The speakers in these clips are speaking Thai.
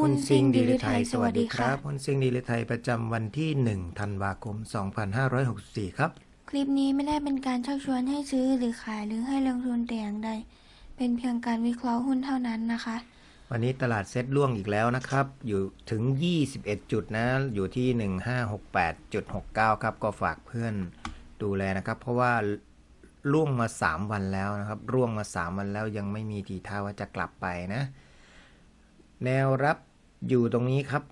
หุ้นซิ่งดีลิไทยสวัสดีค่ะหุ้นซิ่งดีลิไทยประจำวันที่1ธันวาคม 2564 ครับ คลิปนี้ไม่ได้เป็นการชักชวนให้ซื้อหรือขายหรือให้ลงทุนแต่อย่างใด เป็นเพียงการวิเคราะห์หุ้นเท่านั้นนะคะ วันนี้ตลาดเซ็ตล่วงอีกแล้วนะครับ อยู่ถึง 21 จุดนะ อยู่ที่ 1568.69 ครับ ก็ฝากเพื่อนดูแลนะครับ เพราะว่าล่วงมา 3 วันแล้วนะครับร่วงมา 3 วันแล้วยังไม่มีทีท่าว่าจะกลับไปนะ แนวรับ อยู่ตรงนี้ครับ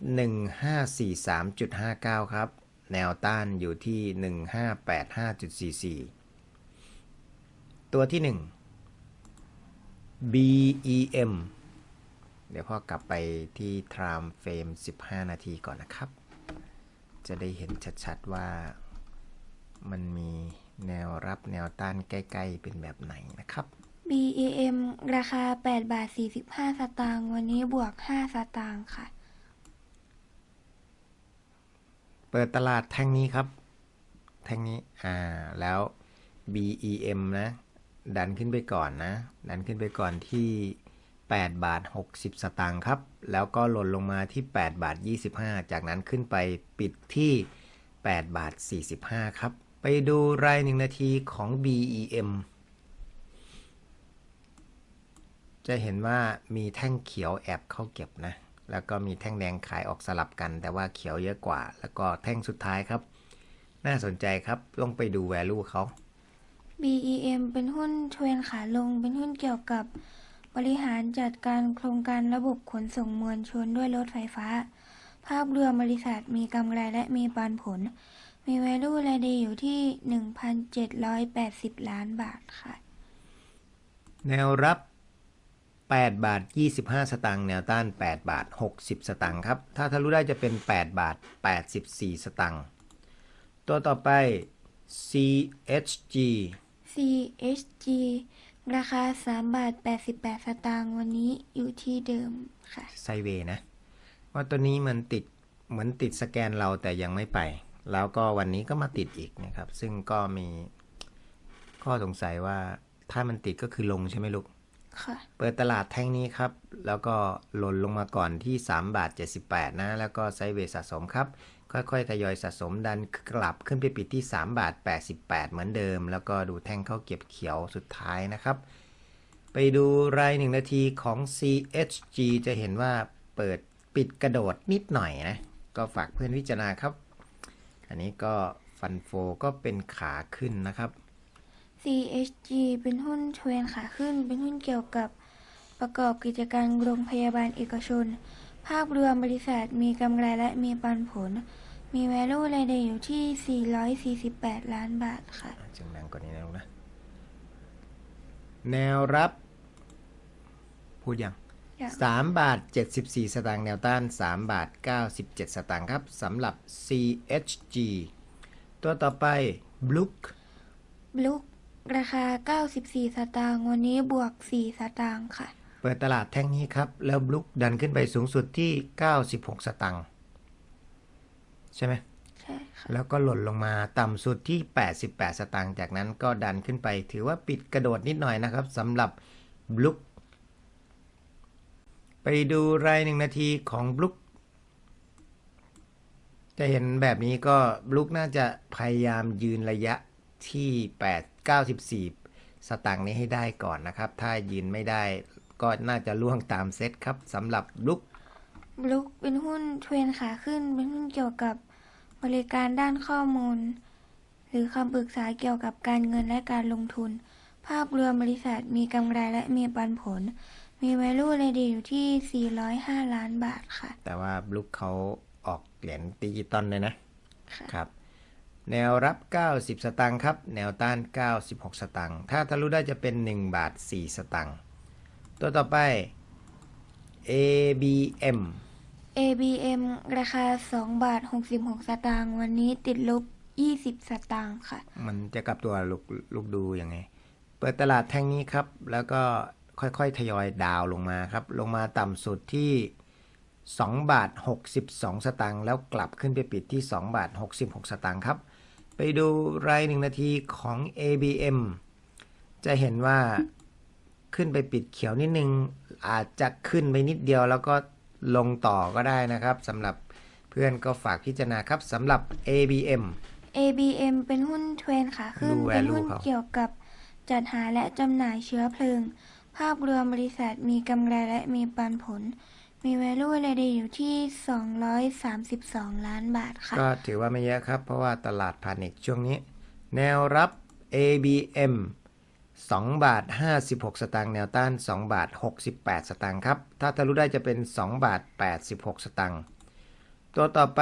1543.59 ครับ แนวต้านอยู่ที่ 1585.44 ตัวที่ 1 BEM เดี๋ยวพ่อกลับไปที่ Time Frame 15 นาทีก่อนนะครับ จะได้เห็นชัดๆว่ามันมีแนวรับแนวต้านใกล้ ๆ เป็นแบบไหนนะครับ BEM ราคา 8 บาท 45 สตางค์ วันนี้บวก 5 สตางค์ค่ะ เปิดตลาดแท่งนี้ครับ แท่งนี้ อ่า แล้ว BEM นะ ดันขึ้นไปก่อนนะ ดันขึ้นไปก่อนที่ 8 บาท 60 สตางค์ครับ แล้วก็หล่นลงมาที่ 8 บาท 25 จากนั้นขึ้นไปปิดที่ 8 บาท 45 ครับ ไปดูรายหนึ่งนาทีของ BEM จะเห็นว่ามีแท่งเขียวแอบเข้าเก็บนะ แล้วก็มีแท่งแดงขายออกสลับกัน แต่ว่าเขียวเยอะกว่า แล้วก็แท่งสุดท้ายครับ น่าสนใจครับต้องไปดู value เขา BEM เป็นหุ้นเทรนขาลง เป็นหุ้นเกี่ยวกับบริหารจัดการโครงการระบบขนส่งมวลชนด้วยรถไฟฟ้า ภาพรวมบริษัทมีกำไรและมีปันผล มี value รายเดอยู่ที่ 1,780 ล้านบาทค่ะ แนวรับ 8 บาท 25 สตางค์แนวต้าน 8 บาท 60 สตางค์ครับ ถ้าทะลุได้จะเป็น 8 บาท 84 สตางค์ตัวต่อไป CHG CHG ราคา 3 บาท 88 สตางค์วันนี้อยู่ที่เดิมค่ะ ไซเวย์นะ ว่าตัวนี้มันติดเหมือนติดสแกนเราแต่ยังไม่ไป แล้วก็วันนี้ก็มาติดอีกนะครับ ซึ่งก็มีข้อสงสัยว่าถ้ามันติดก็คือลงใช่ไหมลูกค่ะ เปิดตลาดแท่งนี้ครับ แล้วก็หล่นลงมาก่อนที่ 3 บาท 78 นะ แล้วก็ไซเวสะสมครับ ค่อยๆ ทยอยสะสมดันกลับขึ้นไปปิดที่ 3 บาท 88 เหมือนเดิม แล้วก็ดูแท่งเข้าเก็บเขียวสุดท้ายนะครับ ไปดูรายหนึ่งนาทีของ CHG จะเห็นว่าเปิดปิดกระโดดนิดหน่อยนะ ก็ฝากเพื่อนพิจารณาครับ อันนี้ก็ฟันโฟก็เป็นขาขึ้นนะครับ CHG เป็นหุ้นเทรนขาขึ้น เป็นหุ้นเกี่ยวกับประกอบกิจการโรงพยาบาลเอกชน ภาพรวมบริษัทมีกำไรและมีปันผล มี value รายเดอยู่ที่ 448 ล้านบาทค่ะจึงดังกว่านี้นะลูกนะ แนวรับ พูดยังยัง3บาท74สตางค์แนวต้าน3บาท97สตางค์ครับสำหรับ CHG ตัวต่อไป Blook บลุก ราคา 94 สตางค์วันนี้บวก 4 สตางค์ค่ะ เปิดตลาดแท่งนี้ครับ แล้ว Blook ดันขึ้นไปสูงสุดที่ 96 สตางค์ใช่ไหมใช่ค่ะ แล้วก็หล่นลงมาต่ำสุดที่ 88 สตางค์จากนั้นก็ดันขึ้นไปถือว่าปิดกระโดดนิดหน่อยนะครับสำหรับบลุกไปดูรายหนึ่งนาทีของบลุกจะเห็นแบบนี้ก็บลุกน่าจะพยายามยืนระยะ ที่8 94 สตางค์นี้ให้ได้ก่อนนะครับ ถ้ายืนไม่ได้ก็น่าจะล่วงตามเซตครับสำหรับบลุกบลุกเป็นหุ้นเทรนขาขึ้น เป็นหุ้นเกี่ยวกับบริการด้านข้อมูล หรือคำปรึกษาเกี่ยวกับการเงินและการลงทุน ภาพรวมบริษัทมีกำไรและมีปันผล มี value รายเดอยู่ที่ 405 ล้านบาทค่ะ แต่ว่าบลุกเขาออกเหรียญดิจิตอลเลยนะ ค่ะ ครับ แนวรับ 90 สตางค์ครับ แนวต้าน 96 สตางค์ ถ้าทะลุได้จะเป็น 1 บาท 4 สตางค์ ตัวต่อไป ABM ABM ราคา 2 บาท 66 สตางค์ วันนี้ติดลบ 20 สตางค์ค่ะ มันจะกลับตัวลูกลูกดูยังไง เปิดตลาดแท่งนี้ครับ แล้วก็ค่อยๆ ทยอยดาวลงมาครับ ลงมาต่ำสุดที่2บาท 62 สตางค์ แล้วกลับขึ้นไปปิดที่ 2 บาท 66 สตางค์ครับ ไปดูรายหนึ่งนาทีของ ABM จะเห็นว่าขึ้นไปปิดเขียวนิดนึง อาจจะขึ้นไปนิดเดียวแล้วก็ลงต่อก็ได้นะครับสำหรับเพื่อนก็ฝากพิจารณาครับสำหรับ ABM ABM เป็นหุ้นเทรนขาขึ้นเป็น value หุ้นเขา เกี่ยวกับจัดหาและจำหน่ายเชื้อเพลิง ภาพรวมบริษัทมีกำไรและมีปันผล มี value รายได้อยู่ที่ 232 ล้านบาทค่ะ ก็ถือว่าไม่เยอะครับ เพราะว่าตลาดพาณิชย์ช่วงนี้ แนวรับ ABM 2 บาท 56 สตางค์แนวต้าน 2 บาท 68 สตางค์ครับ ถ้าทะลุได้จะเป็น 2 บาท 86 สตางค์ตัวต่อไป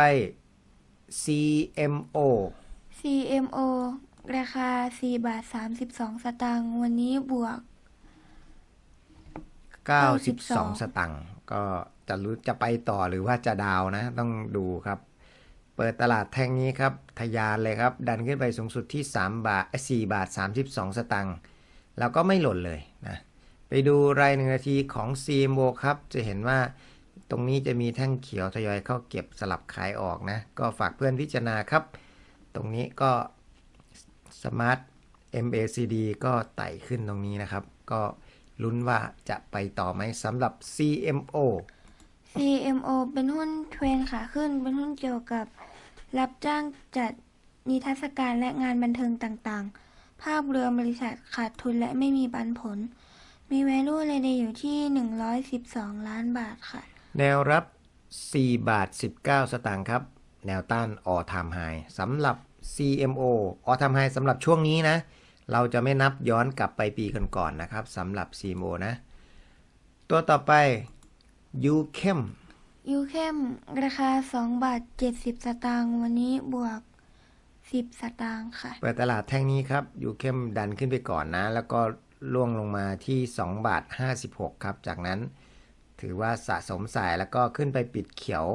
CMO CMO ราคา 4 บาท 32 สตางค์วันนี้บวก 92 สตังค์ก็จะรู้จะไปต่อหรือว่าจะดาวนะ ต้องดูครับ เปิดตลาดแท่งนี้ครับทะยานเลยครับ ดันขึ้นไปสูงสุดที่ 3 บาทเอ้ย4บาท 32 สตังค์แล้วก็ไม่หล่นเลยนะไปดูรายหนึ่งนาทีของ CMO ครับ จะเห็นว่าตรงนี้จะมีแท่งเขียวทยอยเข้าเก็บสลับขายออกนะ ก็ฝากเพื่อนพิจารณาครับ ตรงนี้ก็ Smart MACD ก็ไต่ขึ้นตรงนี้นะครับ ก็ ลุ้นว่าจะไปต่อไหมสำหรับ CMO CMO เป็นหุ้นเทรนขาขึ้น เป็นหุ้นเกี่ยวกับ รับจ้างจัดนิทรรศการและงานบันเทิงต่างๆ ภาพรวมบริษัทขาดทุนและไม่มีปันผล มี value รายได้อยู่ที่ 112 ล้านบาทค่ะ แนวรับ 4 บาท 19 สตางค์ครับ แนวต้าน all time high สำหรับ CMO all time high สำหรับช่วงนี้นะ เราจะไม่นับย้อนกลับไปปีก่อนๆนะครับสำหรับ CMO นะ ตัวต่อไป UChem ยูเข้มราคา 2 บาท 70 สตางค์วันนี้บวก 10 สตางค์ค่ะ เปิดตลาดแท่งนี้ครับ UChem ดันขึ้นไปก่อนนะ แล้วก็ล่วงลงมาที่ 2 บาท 56 ครับ จากนั้นถือว่าสะสมสายแล้วก็ขึ้นไปปิดเขียว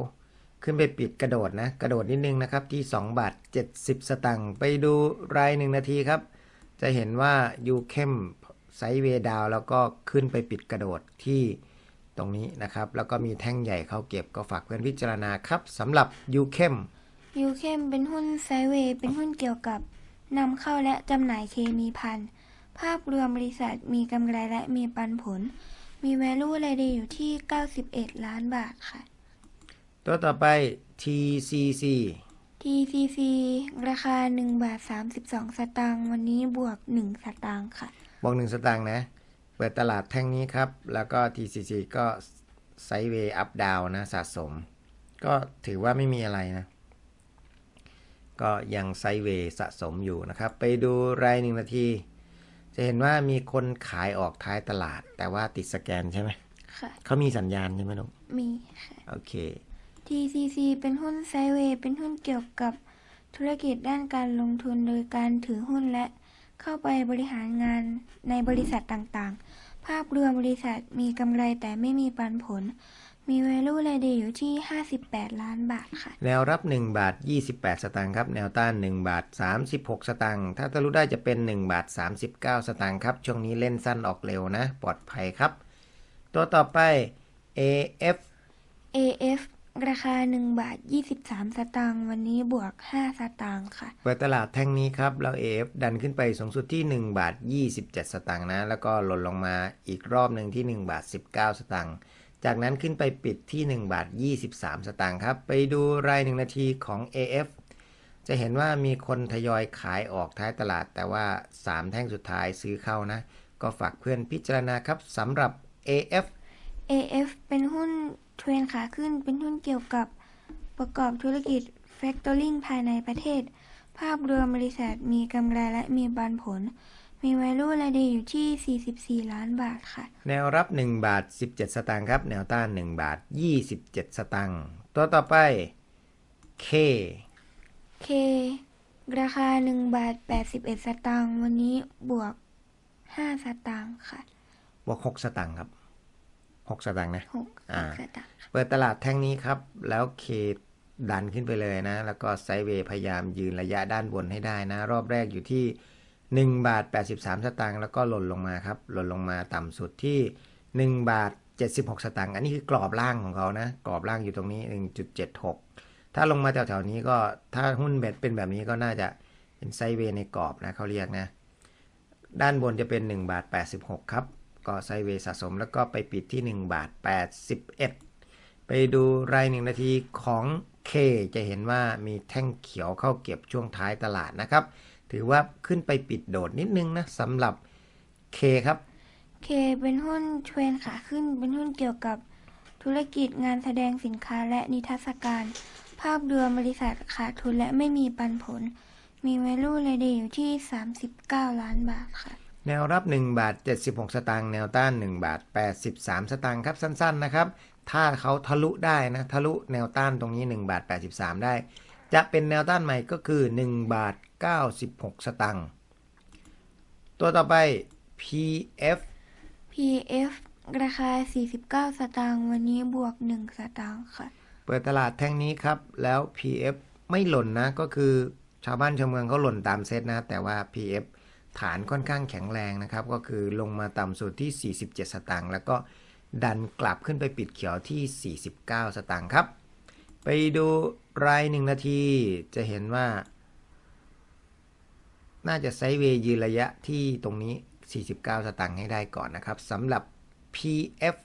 ขึ้นไปปิดกระโดดนะ กระโดดนิดนึงนะครับที่ 2 บาท 70 สตังค์ไปดูรายหนึ่งนาทีครับ จะเห็นว่ายูเข้มไซด์เวย์ดาวแล้วก็ขึ้นไปปิดกระโดดที่ตรงนี้นะครับ แล้วก็มีแท่งใหญ่เข้าเก็บก็ฝากเพื่อนพิจารณาครับสำหรับยูเข้มยูเข้มเป็นหุ้นไซด์เวย์เป็นหุ้นเกี่ยวกับนำเข้าและจำหน่ายเคมีพันธุ์ภาพรวมบริษัทมีกำไรและมีปันผล มี value รายได้อยู่ที่ 91 ล้านบาทค่ะ ตัวต่อไป TCC TCC ราคา1บาท32 สตางค์วันนี้บวก 1 สตางค์ค่ะบอกหนึ่งสตางค์นะ เปิดตลาดแท่งนี้ครับ แล้วก็ TCC ก็ไซด์เวย์อัพดาวนะสะสม ก็ถือว่าไม่มีอะไรนะ ก็ยังไซด์เวย์สะสมอยู่นะครับ ไปดูรายหนึ่งนาที จะเห็นว่ามีคนขายออกท้ายตลาด แต่ว่าติดสแกนใช่ไหมค่ะเขามีสัญญาณใช่ไหมลูกมีค่ะ โอเค TCC เป็นหุ้นไซด์เวย์เป็นหุ้นเกี่ยวกับธุรกิจด้านการลงทุนโดยการถือหุ้นและเข้าไปบริหารงานในบริษัทต่างๆ ภาพรวมบริษัทมีกำไรแต่ไม่มีปันผล มี value รายได้อยู่ที่ 58 ล้านบาทค่ะ แนวรับ 1 บาท 28 สตางค์ครับ แนวต้าน 1 บาท 36 สตางค์ ถ้าทะลุได้จะเป็น 1 บาท 39 สตางค์ครับ ช่วงนี้เล่นสั้นออกเร็วนะ ปลอดภัยครับ ตัวต่อไป AF AF ราคา1บาท23สตางค์วันนี้บวก5สตางค์ค่ะเปิดตลาดแท่งนี้ครับแล้ว AF ดันขึ้นไปสูงสุดที่1บาท27สตางค์นะ แล้วก็หล่นลงมาอีกรอบหนึ่งที่1บาท19สตางค์จากนั้นขึ้นไปปิดที่1บาท23สตางค์ครับ ไปดูราย1นาทีของ AF จะเห็นว่ามีคนทยอยขายออกท้ายตลาด แต่ว่า3แท่งสุดท้ายซื้อเข้านะ ก็ฝากเพื่อนพิจารณาครับสำหรับ AF AF เป็นหุ้น เทรนขาขึ้นเป็นหุ้นเกี่ยวกับประกอบธุรกิจ Factoring ภายในประเทศ ภาพรวมบริษัทมีกำไรและมีปันผล มี value รายได้อยู่ที่ 44 ล้านบาทค่ะ แนวรับ 1 บาท 17 สตางค์ครับ แนวต้าน 1 บาท 27 สตางค์ ตัวต่อไป K K ราคา 1 บาท 81 สตางค์ วันนี้บวก 5 สตางค์ค่ะ บวก 6 สตางค์ครับ 6สตางค์นะ6อ่าสตางค์ค่ะเปิดตลาดแท่งนี้ครับ แล้วเคดันขึ้นไปเลยนะ แล้วก็ไซด์เวย์พยายามยืนระยะด้านบนให้ได้นะ รอบแรกอยู่ที่ 1 บาท 83 สตางค์แล้วก็หล่นลงมาครับ หล่นลงมาต่ำสุดที่ 1 บาท 76 สตางค์อันนี้คือกรอบล่างของเขานะ กรอบล่างอยู่ตรงนี้ 1.76 ถ้าลงมาแถวๆนี้ก็ถ้าหุ้นเบ็ดเป็นแบบนี้ก็น่าจะเป็นไซด์เวย์ในกรอบนะเขาเรียกนะ ด้านบนจะเป็น 1 บาท 86 ครับ ก็ไซเวสะสมแล้วก็ไปปิดที่ 1 บาท 81 ไปไปดูรายหนึ่งนาทีของ K จะเห็นว่ามีแท่งเขียวเข้าเก็บช่วงท้ายตลาดนะครับ ถือว่าขึ้นไปปิดโดดนิดนึงนะสำหรับ K ครับเคเป็นหุ้นเทรนขาขึ้น เป็นหุ้นเกี่ยวกับธุรกิจงานแสดงสินค้าและนิทรรศการ ภาพรวมบริษัทขาดทุนและไม่มีปันผล มี value รายเดอยู่ที่ 39 ล้านบาทค่ะ แนวรับ 1 บาท 76 สตางค์แนวต้าน 1 บาท 83 สตางค์ครับสั้นๆนะครับ ถ้าเขาทะลุได้นะทะลุแนวต้านตรงนี้ 1 บาท 83 ได้ จะเป็นแนวต้านใหม่ก็คือ 1 บาท 96 สตางค์ตัวต่อไป PF PF ราคา 49 สตางค์วันนี้บวก 1 สตางค์ค่ะ เปิดตลาดแท่งนี้ครับ แล้ว PF ไม่หล่นนะ ก็คือชาวบ้านชาวเมืองเขาหล่นตามเซตนะ แต่ว่า PF ฐานค่อนข้างแข็งแรงนะครับ ก็คือลงมาต่ำสุดที่ 47 สตางค์แล้วก็ดันกลับขึ้นไปปิดเขียวที่ 49 สตางค์ครับ ไปดูรายหนึ่งนาทีจะเห็นว่า น่าจะไซเวย์ยืนระยะที่ตรงนี้ 49 สตางค์ให้ได้ก่อนนะครับสำหรับ PF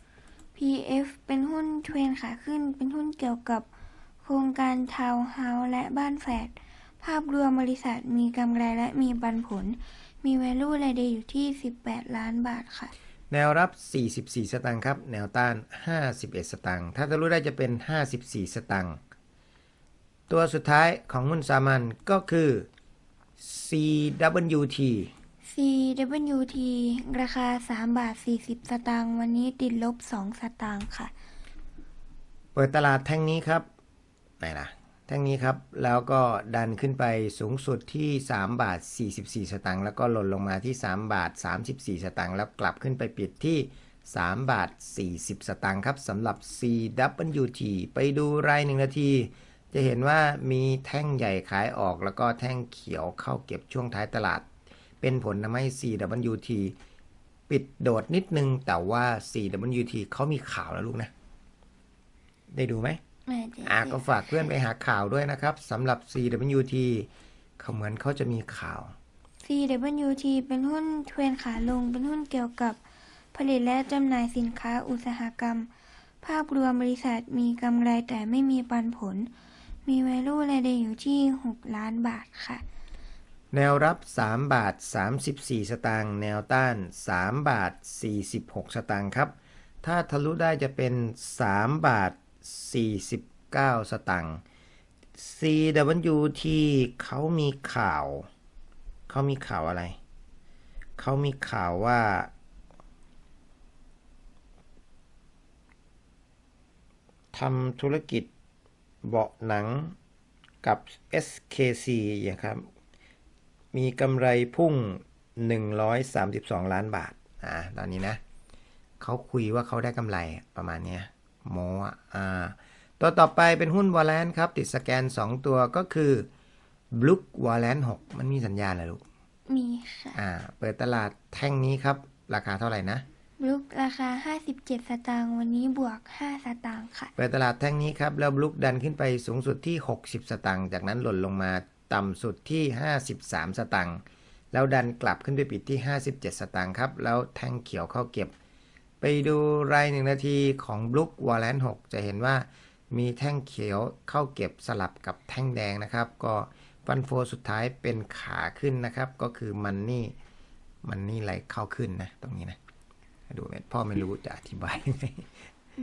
PF เป็นหุ้นเทรนขาขึ้น เป็นหุ้นเกี่ยวกับโครงการทาวน์เฮาส์และบ้านแฝดภาพรวมบริษัทมีกำไรและมีปันผล มี value รายเดอยู่ที่ 18 ล้านบาทค่ะ แนวรับ 44 สตางค์ครับ แนวต้าน 51 สตางค์ ถ้าทะลุได้จะเป็น 54 สตางค์ ตัวสุดท้ายของหุ้นสามัญก็คือ CWT CWT ราคา 3 บาท 40 สตางค์ วันนี้ติดลบ 2 สตางค์ค่ะ เปิดตลาดแท่งนี้ครับ ไหนล่ะแท่งนี้ครับแล้วก็ดันขึ้นไปสูงสุดที่ 3 บาท 44 สตางค์แล้วก็หล่นลงมาที่ 3 บาท 34 สตางค์แล้วกลับขึ้นไปปิดที่ 3 บาท 40 สตางค์ครับสำหรับ CWT ไปดูรายหนึ่งนาที จะเห็นว่ามีแท่งใหญ่ขายออกแล้วก็แท่งเขียวเข้าเก็บช่วงท้ายตลาด เป็นผลทำให้ CWT ปิดโดดนิดนึงแต่ว่า CWT เขามีข่าวแล้วลูกนะ ได้ดูไหม อ่าก็ฝากเพื่อนไปหาข่าวด้วยนะครับสำหรับ CWT เขาเหมือนเขาจะมีข่าว CWT เป็นหุ้นเทรนขาลง เป็นหุ้นเกี่ยวกับผลิตและจำหน่ายสินค้าอุตสาหกรรม ภาพรวมบริษัทมีกำไรแต่ไม่มีปันผล มี value รายเดอยู่ที่ 6 ล้านบาทค่ะ แนวรับ 3 บาท 34 สตางค์แนวต้าน 3 บาท 46 สตางค์ครับ ถ้าทะลุได้จะเป็น 3 บาท 49 สตางค์ CWT เขามีข่าว เขามีข่าวอะไร เขามีข่าวว่า ทำธุรกิจเบาะหนังกับ SKC อย่างครับ มีกำไรพุ่ง 132 ล้านบาท อ่า ตอนนี้นะ เขาคุยว่าเขาได้กำไรประมาณเนี้ย โมอะอ่าตัวต่อไปเป็นหุ้นวอลเลนครับ ติดสแกน 2 ตัวก็คือ b l o o k w a l l a n 6มันมีสัญญาณเหรอลูก มีค่ะ อ่า เปิดตลาดแท่งนี้ครับ ราคาเท่าไหร่นะบลุกราคา 57 สตางค์วันนี้บวก 5 สตางค์ค่ะ เปิดตลาดแท่งนี้ครับ แล้วบลุกดันขึ้นไปสูงสุดที่ 60 สตางค์จากนั้นหล่นลงมาต่ำสุดที่ 53 สตางค์แล้วดันกลับขึ้นไปปิดที่ 57 สตางค์ครับ แล้วแท่งเขียวเข้าเก็บ ไปดูรายหนึ่งนาทีของบลุกวอลเลน6จะเห็นว่ามีแท่งเขียวเข้าเก็บสลับกับแท่งแดงนะครับ ก็ฟันโฟสุดท้ายเป็นขาขึ้นนะครับ ก็คือมันนี่มันนี่ไหลเข้าขึ้นนะ ตรงนี้นะดูเม็ดพ่อไม่รู้จะอธิบายยังไง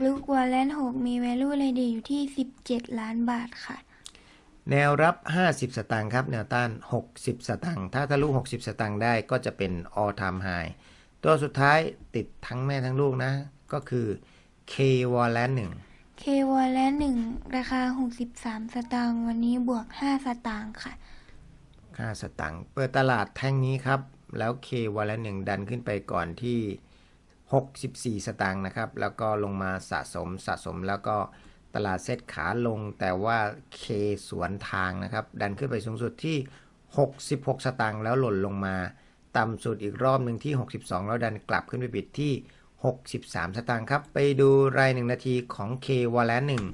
บลุกวอลเลน6มี value รายเดอยู่ที่ 17 ล้านบาทค่ะ แนวรับ 50 สตางค์ครับ แนวต้าน 60 สตางค์ถ้าทะลุ 60 สตางค์ได้ก็จะเป็น all time high ตัวสุดท้ายติดทั้งแม่ทั้งลูกนะ ก็คือ K w a l l a n 1 K w a l l e 1ราคา 63 สตางค์วันนี้บวก 5 สตางค์ค่ะค่าสตังค์เปิดตลาดแท่งนี้ครับ แล้ว K วันละหนึ่งดันขึ้นไปก่อนที่ 64 สตางค์นะครับ แล้วก็ลงมาสะสมสะสมแล้วก็ตลาดเซตขาลง แต่ว่า K สวนทางนะครับ ดันขึ้นไปสูงสุดที่ 66 สตางค์แล้วหล่นลงมา ต่ำสุดอีกรอบหนึ่งที่ 62 แล้วดันกลับขึ้นไปปิดที่ 63 สตางค์ครับ ไปดูรายหนึ่งนาทีของ K วอลเลนหนึ่ง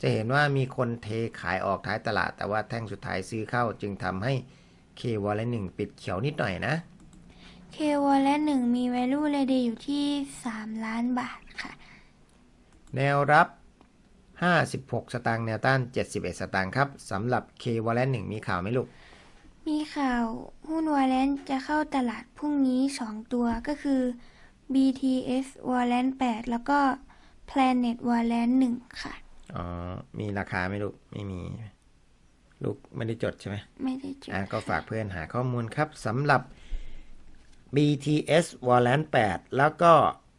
จะเห็นว่ามีคนเทขายออกท้ายตลาด แต่ว่าแท่งสุดท้ายซื้อเข้าจึงทำให้ K วอลเลนหนึ่งปิดเขียวนิดหน่อยนะ K w a l l e 1มี value รายเดอยู่ที่ 3 ล้านบาทค่ะ แนวรับ 56 สตางค์แนวต้าน 71 สตางค์ครับสำหรับ K w a l l e n 1 มีข่าวไหมลูก มีข่าวหุ้นวาเลนจะเข้าตลาดพรุ่งนี้ 2 ตัวก็คือ BTS w a l e n 8แล้วก็ Planet w a l e n 1ค่ะ อ๋อ มีราคาไหมลูกไม่มี ลูกไม่ได้จดใช่ไหม ไม่ได้จด อะ ก็ฝากเพื่อนหาข้อมูลครับสำหรับ BTS w a l l a n 8แล้วก็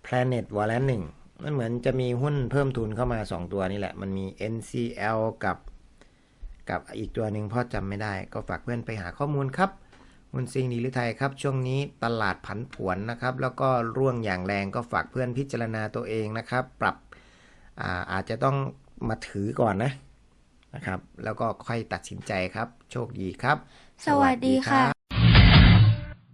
Planet w a l l a n 1มันเหมือนจะมีหุ้นเพิ่มทุนเข้ามา 2 ตัวนี่แหละ มันมี NCL กับ กับอีกตัวหนึ่งพ่อจำไม่ได้ก็ฝากเพื่อนไปหาข้อมูลครับหุ้นซิงดีหรือไทยครับช่วงนี้ตลาดผันผวนนะครับ แล้วก็ร่วงอย่างแรงก็ฝากเพื่อนพิจารณาตัวเองนะครับ ปรับอาอาจจะต้องมาถือก่อนนะนะครับ แล้วก็ค่อยตัดสินใจครับ โชคดีครับ สวัสดีค่ะ